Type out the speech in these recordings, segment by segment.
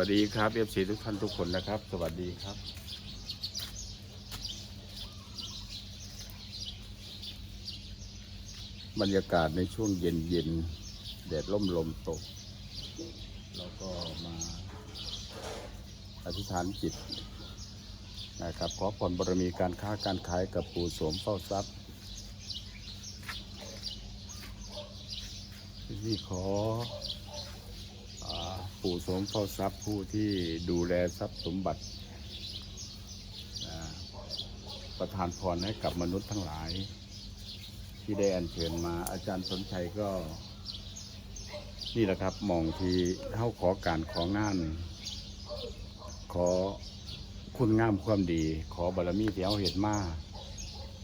วัสดีครับเอฟซีทุกท่านทุกคนนะครับ สวัสดีครับ บรรยากาศในช่วงเย็นเย็นแดดล่มลมตก แล้วก็มาอธิษฐานจิตนะครับ ขอผลบารมีการค้าการขายกับปู่โสมเฝ้าทรัพย์ที่ขอ ปู่สมเฝ้าทรัพย์ผู้ที่ดูแลทรัพย์สมบัติ ประทานพรให้กับมนุษย์ทั้งหลาย ที่ได้อัญเชิญมาอาจารย์สนชัยก็ นี่แหละครับมองทีเข้าขอการของาน ขอคุณงามความดี ขอบารมีเที่เขาเห็นมา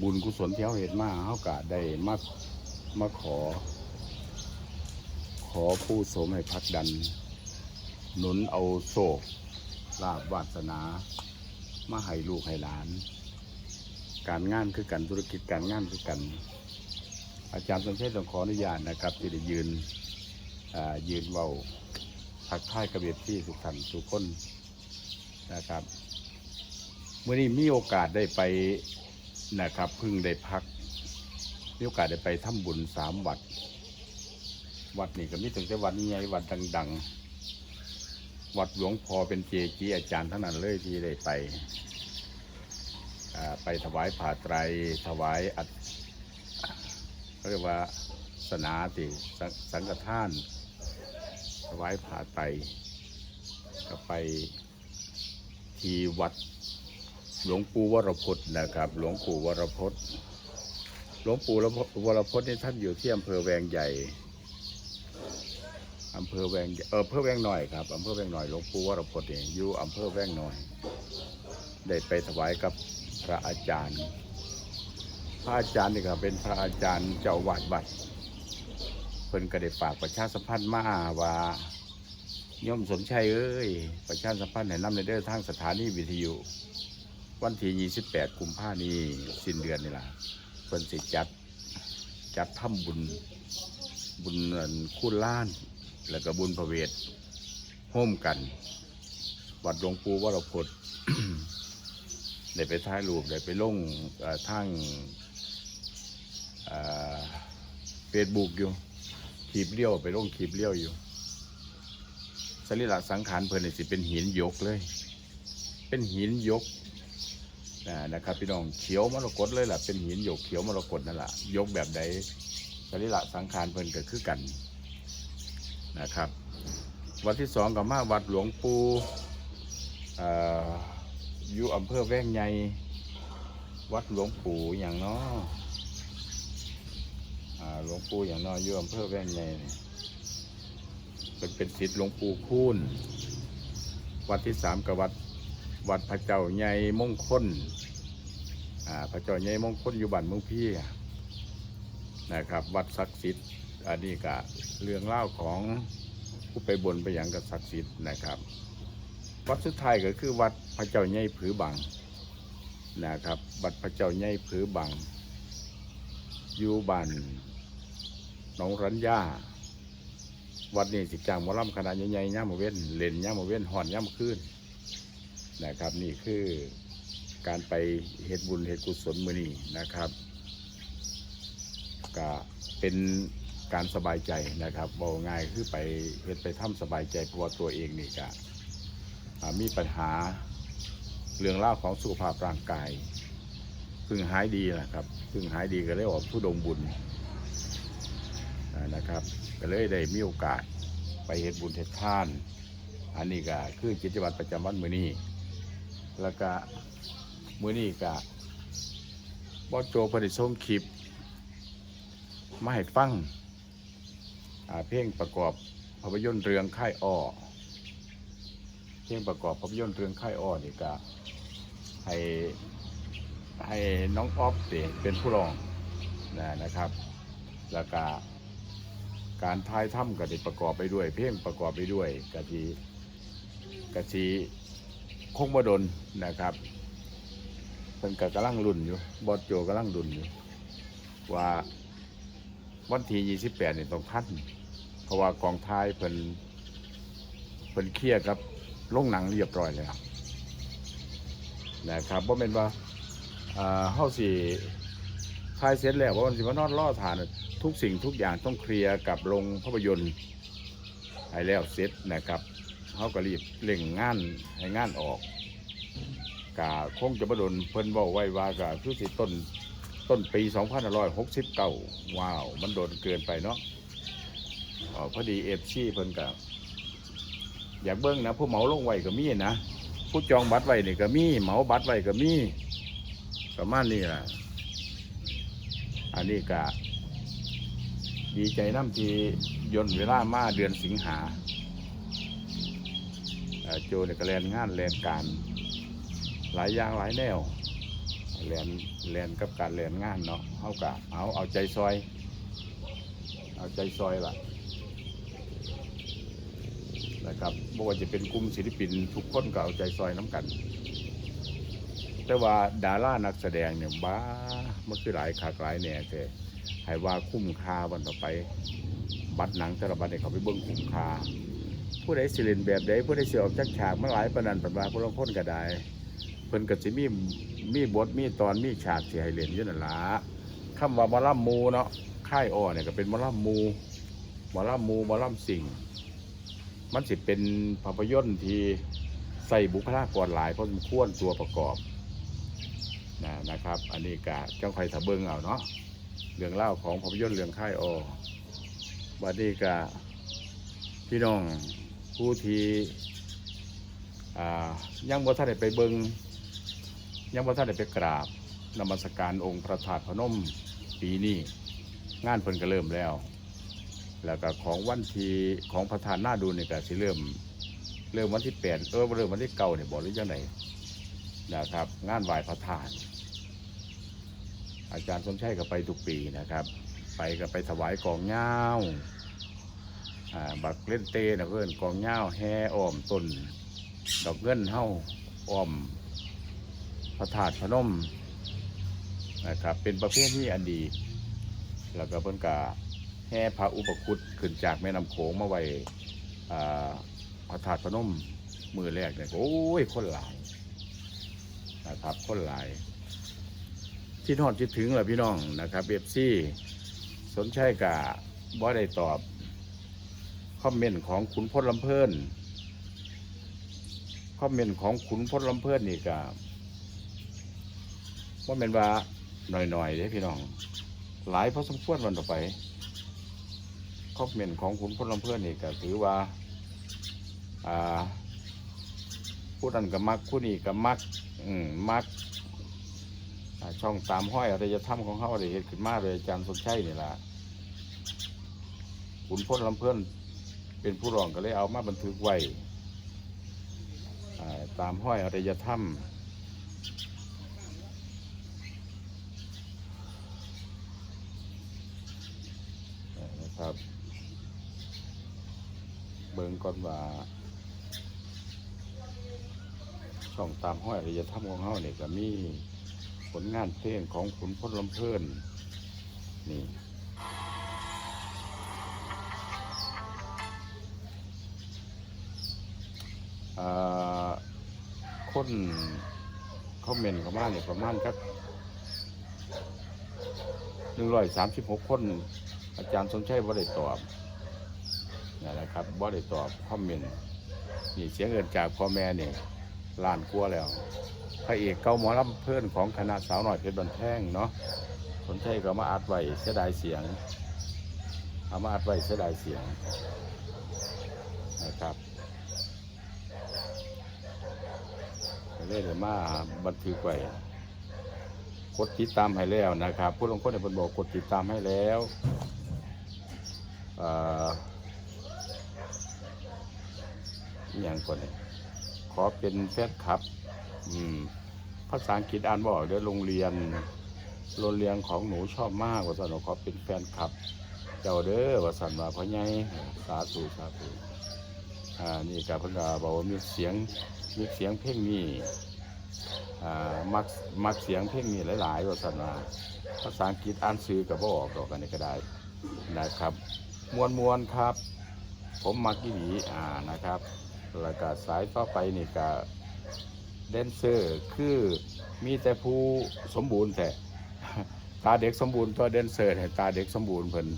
บุญกุศลเที่เขาเห็นมาเขากะได้มามาขอ ขอผู้สมให้พักดัน หนุนเอาโศกลาบวาสนา มาให้ลูกให้หลาน การงานคือกันธุรกิจการงานคือกัน อาจารย์สมเชษต้องขออนุญาตนะครับ ที่ได้ยืนยืนเว้าทักทายกระเบียดที่สุขสันต์ทุกคนนะครับเมื่อนี้มีโอกาสได้ไปนะครับเพึ่งได้พักมีโอกาสได้ไปทำบุญสามวัด วัดนี่ก็มีถึงแต่วัดใหญ่วัดดัง ๆ วัดหลวงพ่อเป็นเจจีอาจารย์ทั้งนั้นเลยที่ได้ไปไปถวายผ่าไตรถวายอัดเรียกว่าสนาติสสังฆทาน ถวายผ่าไตรก็ไปที่วัดหลวงปู่วรพจน์นะครับ หลวงปู่วรพจน์ หลวงปู่วรพจน์นี่ท่านอยู่ที่อำเภอแวงใหญ่ อำเภอแวงเอออำเภอแวงหน่อยครับอำเภอแวงหน่อยหลวงปู่วรพจน์เองอยู่อำเภอแวงหน่อย ได้ไปถวายกับพระอาจารย์ พระอาจารย์นี่ครับเป็นพระอาจารย์เจ้าวัดวัดเพิ่นก็ได้ฝากประชาสัมพันธ์มาว่าโยมสมชัยเอ้ยประชาสัมพันธ์ให้นำในเด้อทางสถานีวิทยุ วันที่28กุมภาพันธ์สิ้นเดือนนี่ล่ะเพิ่นสิจัดจัดทำบุญบุญอันคุณล้าน แล้วก็บุญพระเวทโฮมกัน วัดหลวงปู่วรพจน์ได้ไปถ่ายรูปได้ไปลงเอ่อทางเฟซบุ๊กอยู่ขีบเลี้ยวไปลงขีบเลี้ยวอยู่สรีระสังขารเพิ่นสิเป็นหินยกเลย เป็นหินยกนะครับพี่น้องเขียวมรกตเลยล่ะเป็นหินยกเขียวมรกตนั่นแหละยกแบบใดสรีระสังขารเพิ่นก็คือกัน นะครับ วัดที่สองกับมาวัดหลวงปู่ออยู่อำเภอแว่งใหญ่วัดหลวงปู่อย่างนาะอ่าหลวงปู่อย่างเนาะอยู่อำเภอแว่งใหญ่เป็นเป็นศิษย์หลวงปู่คูณวัดที่สามกับวัดวัดพระเจ้าใหญ่มงคลพระเจ้าใหญ่มงคลอยู่บ้านมืองพี่นะครับ วัดศักดิ์สิทธิ์ อันนี้ก็เรื่องเล่าของผู้ไปบนไปอย่างกับศักดิ์สิทธิ์นะครับ วัดสุดท้ายก็คือวัดพระเจ้าใหญ่ผือบังนะครับ วัดพระเจ้าใหญ่ผือบังอยู่บ้านหนองรัญญาวัดนี้สิจางมอลำขนาดใหญ่ๆย่ามาเว้นเล่นย่ามมาเว้นห่อนย่ามมขึ้นนะครับ นี่คือการไปเฮ็ดบุญเฮ็ดกุศลมือนี้นะครับก็เป็น การสบายใจนะครับบอกง่ายคือไปเฮ็ดไปทำสบายใจเพราะว่าตัวเองนี่ก็มีปัญหาเรื่องเล่าของสุขภาพร่างกายเพิ่งหายดีนะครับเพิ่งหายดีก็เลยออกผู้ดงบุญนะครับก็เลยได้มีโอกาสไปเฮ็ดบุญเฮ็ดทาน อันนี้ก็คือกิจวัตรประจำวันมื้อนี้ แล้วก็มื้อนี้ก็บอสโจผลิตส่งคลิปมาให้ฟังอ่า เพลงประกอบภาพยนตร์เรื่องค่ายอ้อเพลงประกอบภาพยนตร์เรื่องค่ายอ้อนี่ก็ให้ให้น้องออฟเเป็นผู้ร้องนะนะครับ แล้วก็การทายถ้ำก็ได้ประกอบไปด้วย เพลงประกอบไปด้วยกะทีกะทีคงบดนนะครับเพิ่นก็กำลังรุ่นอยู่บอสโจกำลังรุ่นอยู่ว่าวันที่28นี่ยต้องทัน ราะว่ากองท้ายเพิ่นเพิ่นเคลียร์กับลงหนังเรียบร้อยแล้วนะครับว่าเป็นว่าอ่าเฮาสิถ่ายเสร็จแล้วว่ามันสิมานอนรอทาน ทุกสิ่งทุกอย่างต้องเคลียร์กับโรงภาพยนตร์ให้แล้วเสร็จนะครับเฮาก็รีบเร่งงานให้งานออกกะคงจะบ่โดนเพิ่นเว้าไว้ว่าก็คือสิต้นต้นปี 2569 ว้าว มันโดนเกินไปเนาะ พอดีเอฟซีเพิ่นก็อยากเบิ้งนะผู้เหมาลงไว้ก็มีนะผู้จองบัตรไว้นี่ก็มีเหมาบัตรไว้ก็มีประมาณนี้แหละอันนี้ก็ดีใจน้ำที่ยนเวลามาเดือนสิงหาโจเนี่ยก็แลนงานแลนการ หลายอย่างหลายแนวแลนแลนกับการแลนงานเนาะเอากะเอาเอาใจซอย เอาใจซอยล่ะ นะครับบ่ว่าจะเป็นกลุ่มศิลปินทุกคนก็เอาใจซอยน้ำกัน แต่ว่าดารานักแสดงเนี่ยบ้ามันคือหลายขากหลายแหน่แต่ให้ว่าคุ้มค่าวันต่อไป บัตรหนังแต่ละบัตรเนี่ยเขาไปเบิ้งคุ้มค่าผู้ใดสิเล่นแบบใดผู้ใดเสิออกจากฉากมาหลายประนันปันว่าผู้ลางคนก็ได้เพิ่นก็สิมีมีบทมีตอนมีฉากที่ให้เล่นอยู่นั่นละคำว่ามอลำมูเนาะค่ายอ้อเนี่ยก็เป็นมอลำมูมอลำมูมอลำสิ่ง มันสิเป็นภาพยนตร์ที่ใส่บุคลากรหลายพอสมควรตัวประกอบนะนะครับ อันนี้กะจ้องใครถาเบิงเอาเนาะเรื่องเล่าของภาพยนตร์เรื่องค่ายอวันนี้กะพี่น้องผู้ที่อ่ายังบ่ทันได้ไปเบิงยังบ่ทันได้ไปกราบนมัสการองค์พระธาตุพนมปีนี้งานเพิ่นก็เริ่มแล้ว แล้วก็ของวันที่ของประธานหน้าดูเนี่ยก็สิเริ่มเริ่มวันที่แปดเออเริ่มวันที่เก้าเนี่ยบอกหรือยังไงนะครับ งานไหว้พระธาตุอาจารย์สมชัยก็ไปทุกปีนะครับ ไปก็ไปถวายกองเงาอ่าบักเล่นเตนะเพื่อนกองเงาแห่อ้อมต้นดอกเงินเฮ้าอ้อมพระธาตุพนมนะครับเป็นประเภทที่อันดี แล้วก็เพิ่นกา แห่พระอุปคุตขึ้นจากแม่น้ำโขงมาไว้อ่าพระธาตุพนมมือแรกเนี่ยโอ้ยคนหลายนะครับคนหลายที่ทอดคิดถึงแหละพี่น้องนะครับเอฟซีสนใจกับบ่ได้ตอบคอมเมนต์ของขุนพลลำเพลินคอมเมนต์ของขุนพลลำเพลินนี่กับว่าเป็นว่าหน่อยๆเด้พี่น้อง หลายพอสมควรวันต่อไป คอมเมนต์ของคุณพลลำเพื่อนนี่ก็ถือว่าอ่าผู้นั้นก็มักผู้นี้ก็มักอืมมักช่องตามห้อยอารยธรรมของเขาได้เห็นขึ้นมาโดยอาจารย์สนชัยนี่แหละคุณพลลำเพื่อนเป็นผู้รองก็เลยเอามาบันทึกไว้ตามห้อยอารยธรรม นะครับ เบิ่งก่อนว่า ช่องตามห้อยอริยธรรมของเฮาเนี่ยก็มีผลงานเพลงของขุนพลลำเพลินนี่อ่าคนคอมเมนต์เข้ามาเนี่ยประมาณสักหนึ่งร้อยสามสิบหกคน อาจารย์สมชัยบ่ได้ตอบ นี่นแหละครับบ่ได้ตอบคอมเมนต์นี่เสียเงินจากพ่อแม่เนี่ยล้านกลัวแล้วพระเอกเก่าหมอลำเพื่อนของคณะสาวหน่อยเพชรบันแท่งเนาะสมชัยก็มาอัดไว้เสียดายเสียงเอามาอัดไว้เสียดายเสียงนะครับก็เลยได้มาบันทึกไว้กดติดตามให้แล้วนะครับ ผู้ลงคนในบนบอกกดติดตามให้แล้วอ่อ อย่างก่อนเนี่ยขอเป็นแฟนคลับ อืม ภาษาอังกฤษอ่านบออกเดี๋ยวโรงเรียน โรงเรียนของหนูชอบมากว่าสันว่าขอเป็นแฟนคลับ เจ้าเด้อว่าสันว่าพ่อใหญ่สาธุสาธุอ่านี่กับพิ่นก็บอกว่ามีเสียงมีเสียงเพลงนี้อ่ามักมักเสียงเพลงนี้หลาย ๆ ว่าสันว่าภาษาอังกฤษอ่านซื้อกับบ่ออกดอกกันนี่ก็ได้นะครับ มวนมวนครับ ผมมักอีหลีอ่านะครับ แล้วก็สายต่อไปนี่ก็แดนเซอร์คือมีแต่ผู้สมบูรณ์แต่ตาเด็กสมบูรณ์ตัวแดนเซอร์เนี่ตาเด็กสมบูรณ์เพิ่น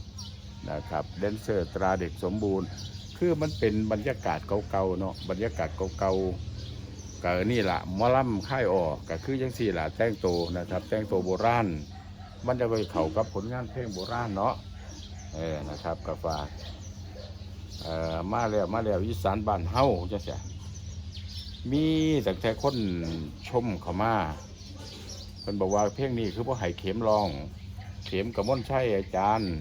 นะครับแดนเซอร์ตาเด็กสมบูรณ์ คือมันเป็นบรรยากาศเก่าๆเนาะบรรยากาศเก่าๆก็นี่แหละมอลำค่ายออกก็คือยังสี่ล่ะแต่งโตนะครับ แต่งโตโบราณมันจะไปเข้ากับผลงานเพลงโบราณเนาะเออนะครับกับฝาก เอ่อมาแล้วมาแล้วอีสานบ้านเฮาจังซี่มีแต่แต่คนชมเขามาเพิ่นบอกว่าเพลงนี้คือบ่ให้เข็มร้อง เข็มกับม่อนใช่อาจารย์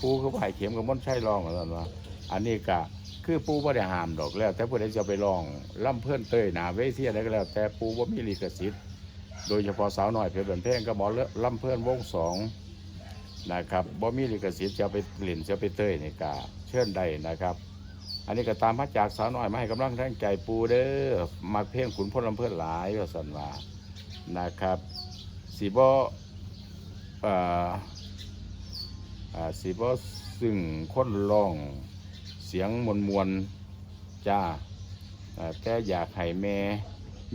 ปูคือบ่ให้เข็มกับม่อนใช่ร้องว่าซั่นว่าอันนี้ก็คือปูบ่ได้ห้ามดอกแล้ว แต่ผู้ใดจะไปร้องล่ำเพื่อนเต้ยหนาเวทีอะไรก็แล้ว แต่ปูบ่มีลิขสิทธิ์โดยเฉพาะสาวน้อยเพชรบันเพงก็หมอเลล่ำเพื่อนวงสองนะครับบ่มีลิขสิทธิ์จะไปเล่นจะไปเต้ยนี่ก็ เชิญได้นะครับ อันนี้ก็ตามมาจากสาวน้อยมาให้กำลังแรงใจปูเด้อมาเพลงขุนพลลำเพื่อนหลายว่าสันว่านะครับสีบ่เอ่ออ่าสีบ่ซึ่งคนร้องเสียงมวลมวลจ้าแต่อยากให้แม่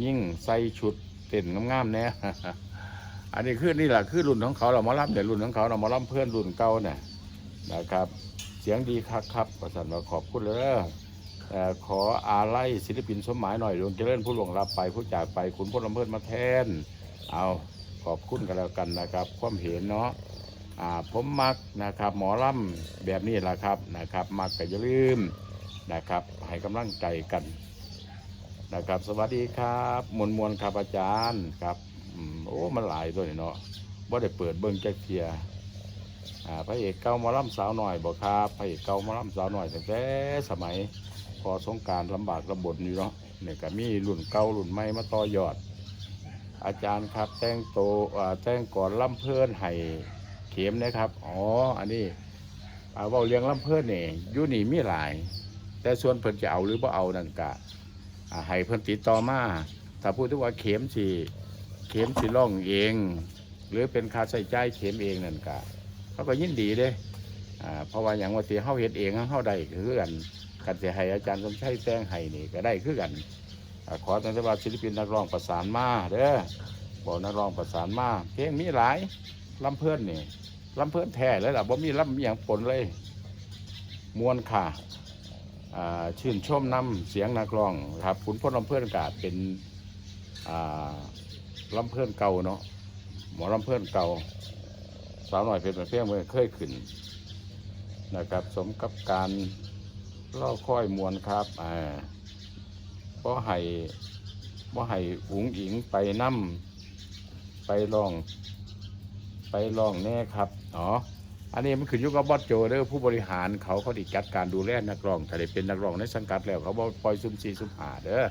ยิ่งใส่ชุดเต้นงามๆเนี่ยอันนี้คือนี่แหละคือรุ่นของเขาเรามาล่ำเดี๋ยวรุ่นของเขาเรามาล่ำเพื่อนรุ่นเก่าเนี่ยนะครับ เสียงดีครับครับประสันว่าขอบคุณเลยขออาไล่ศิลปินสมหมายหน่อยดวงเจริญผู้หลวงรับไปผู้จากไปคุณพลลำเพิ่นมาแทน เอาขอบคุณกันแล้วกันนะครับ ความเห็นเนาะอ่าผมมักนะครับ หมอลำแบบนี้แหละครับนะครับ มักก็อย่าลืมนะครับให้กำลังใจกันนะครับ สวัสดีครับมวลมวลครับอาจารย์ครับโอ้มันหลายตัวเนาะบ่าได้เปิดเบิ่งแจ็คเทีย อ่าพระเอกเก่าหมอล่ำสาวหน่อยบอกครับพระเอกเก่าหมอล่ำสาวหน่อยตั้งแต่สมัยพอสงกรารลำบากลำบนอยู่เนาะเนี่ยก็มีรุ่นเก่ารุ่นใหม่มาต่อยอด อาจารย์ครับ แต่งโตแต่งก่อนล่ำเพื่อนให้เข็มนะครับ อ๋อ อันนี้เว่าเลี้ยงล่ำเพิ่นเนี่อยูนี่มีหลาย แต่ส่วนเพิ่นจะเอาหรือบ่เอานั่นกะให้เพิ่นติดต่อมาถ้าพูดถึงว่าเข็มสิเข็มสิล่องเอง หรือเป็นค่าใช้จ่ายเข็มเองนั่นกะ เขาก็ยินดีเด้อ่าเพราะว่าอย่างว่าที่เฮาเฮ็ดเองเฮาได้คือกันกันเสิให้อาจารย์สมชัยแต่งให้นี่ก็ได้คือกันอขอตั้งแต่ว่าศิลปินนักร้องประสานมาเด้อบอกนักร้องประสานมาเพลงมีหลายลำเพื่อนนี่ลำเพื่อนแท้เลยล่ะบ่มีลำอย่างปนเลยมวนค่ะอ่าชื่นชมน้ำเสียงนักร้องครับขุนพลลำเพื่อนกาเป็นอ่าลำเพื่อนเก่าเนาะหมอลำเพื่อนเก่าาวหน่อยเป็นเพียงเมื่อเคยขึ้นนะครับ สมกับการล่อค่อยมวนครับอ่าเพราะให้เพราะให้อุ๋งอิงไปนั่มไปลอง ไปลองแน่ครับอ๋ออันนี้มันขึ้นอยู่กับบอสโจเด้อผู้บริหารเขาเขาดิจัดการดูแลนักร้องถ้าได้เป็นนักร้องในสังกัดแล้ว เขาบอกปล่อยซุ่มสี่ซุ่มหาเด้อ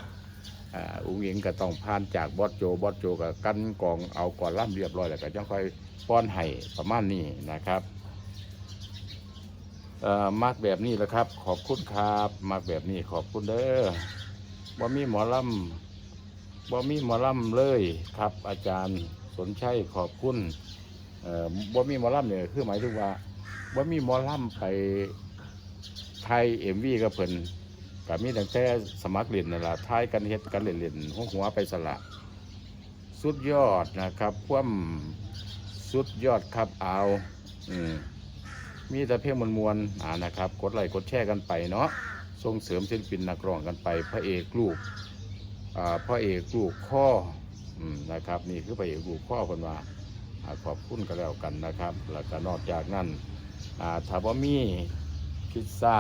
อ่าอุ้งอิงก็ต้องผ่านจากบอสโจบอสโจก็กันกองเอาก่อนล่ำเรียบร้อยแล้วก็จังค่อย ป้อนให้ประมาณนี้นะครับมากแบบนี้แหละครับ ขอบคุณครับมากแบบนี้ขอบคุณเด้อบ่มีหมอลำบ่มีหมอลำเลยครับ อาจารย์สนชัยขอบคุณบ่มีหมอลำเนี่ยคือหมายถึงว่าบ่มีหมอลำไปไทยเอ็มวีกับเพิ่นก็มีตั้งแต่สมัครเล่นนั่นล่ะทายกันเฮ็ดกันเล่นๆหัวหัวไปสละ สุดยอดนะครับ ความ สุดยอดครับเอาอืมมีแต่เพลงมวลๆอ่านะครับ กดไลค์กดแชร์กันไปเนาะส่งเสริมศิลปินนักร้องกันไป พระเอกลูกอ่าพระเอกลูกข้ออืมนะครับ นี่คือพระเอกลูกข้อคนว่าขอบคุณกันแล้วกันนะครับ แล้วก็นอกจากนั้นอ่าถ้าบ่มีพิซซ่า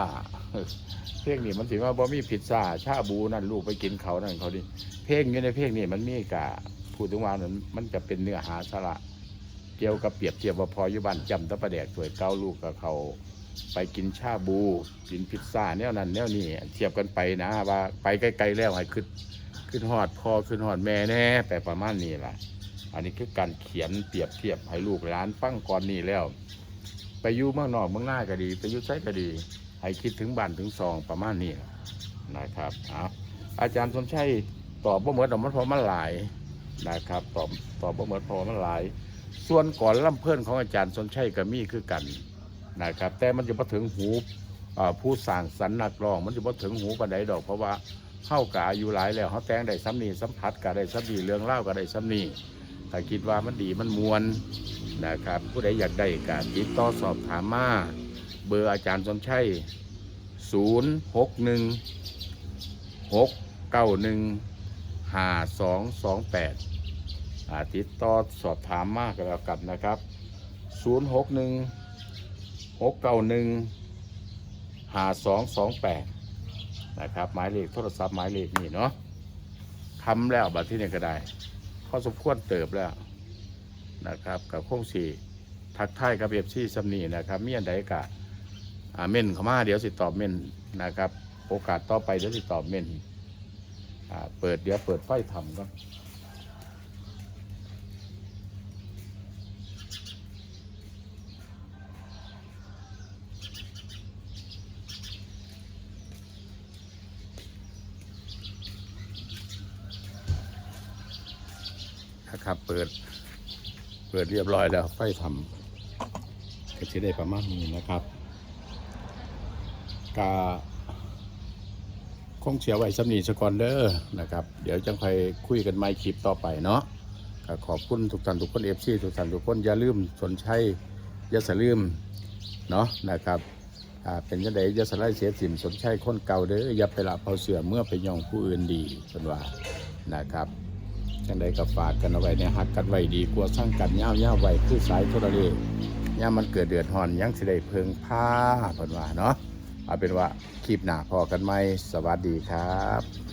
เพลงนี้มันถือว่าบ่มีพิซซ่าชาบูนั่นลูกไปกินเขานั่นเขาดิเพลงอยู่ในเพลงนี้มันมีกะพูดถึงว่านั้นมันจะเป็นเนื้อหาสาระ เกี่ยวกับเปรียบเทียบว่าพออยู่บ้านจำตะประแดกถวยเก้าลูกกับเขาไปกินชาบู กินพิซซ่าแนวนั้นแนวนี้เทียบกันไปนะว่าไปไกลๆแล้วให้ขึ้นขึ้นหอดพอขึ้นหอดแม่แน่แต่ประมาณนี้ล่ะ อันนี้คือการเขียนเปรียบเทียบให้ลูกหลานฟังก่อนนี้แล้ว ไปอยู่เมืองนอกเมืองหน้าก็ดี ไปอยู่ไซก็ดี ให้คิดถึงบ้านถึงซองประมาณนี้นะครับเอาอาจารย์สมชัยตอบบ่เหมือนดอกมันพราะมันหลายนะครับตอบตอบบ่เหมือนพราะมันหลาย ส่วนก่อนล่ำเพื่อนของอาจารย์สมชัยก็มีคือกันนะครับ แต่มันจะมาถึงหูผู้สร้างสรรค์นักร้อง มันจะบ่ถึงหูปานใดดอกเพราะว่าเฮากะอายุหลายแล้วเฮาแต่งได้ซ้ำนี้สัมผัสก็ได้ซ้ำนี้เรื่องเล่าวก็ได้ซ้ำนี้ถ้าคิดว่ามันดีมันมวลนะครับ ผู้ใดอยากได้ก็ติดต่อสอบถามมาเบอร์อาจารย์สมชัย 061 691 5228อ่า ติดต่อสอบถามมากก็แล้วกันนะครับ 061 691 5228 นะครับ หมายเลขโทรศัพท์หมายเลขนี่เนาะทำแล้วบัดที่นี่ก็ได้พอสมควรเติบแล้วนะครับกับโค้งสี่ทักทายกับเอฟซีสำนีนะครับมีอันใดกะอ่าเม่นเข้ามาเดี๋ยวสิตอบเม่นนะครับ โอกาสต่อไปเดี๋ยวสิตอบเม่นอ่าเปิดเดี๋ยวเปิดไฟทำก็ นะครับ เปิด เปิดเรียบร้อยแล้วไฟทำก็จะได้ประมาณนี้นะครับกาคงเสียไว้สำนีสกอนเดอร์นะครับ เดี๋ยวจังไปคุยกันไม่คลิปต่อไปเนาะขอบคุณทุกท่านทุกคนเอฟซีทุกท่านทุกคนอย่าลืมสนใจอย่าสลืมเนาะนะครับเป็นยังไงอย่าสลด์เสียสิมสนใจคนเก่าเด้ออย่าไปละเผาเสือเมื่อไปยองผู้อื่นดีเป็นว่านะครับ จังใดก็ฝากกันเอาไว้ในหักกันไว้ดีกลัวสร้างกันย่าวย่าวไว้คือสายโทรเลขย่ามันเกิดเดือดหอนยังสิได้เพิงผ้าเป็นว่าเนาะเอาเป็นว่าคลิปหน้าพอกันไหมสวัสดีครับ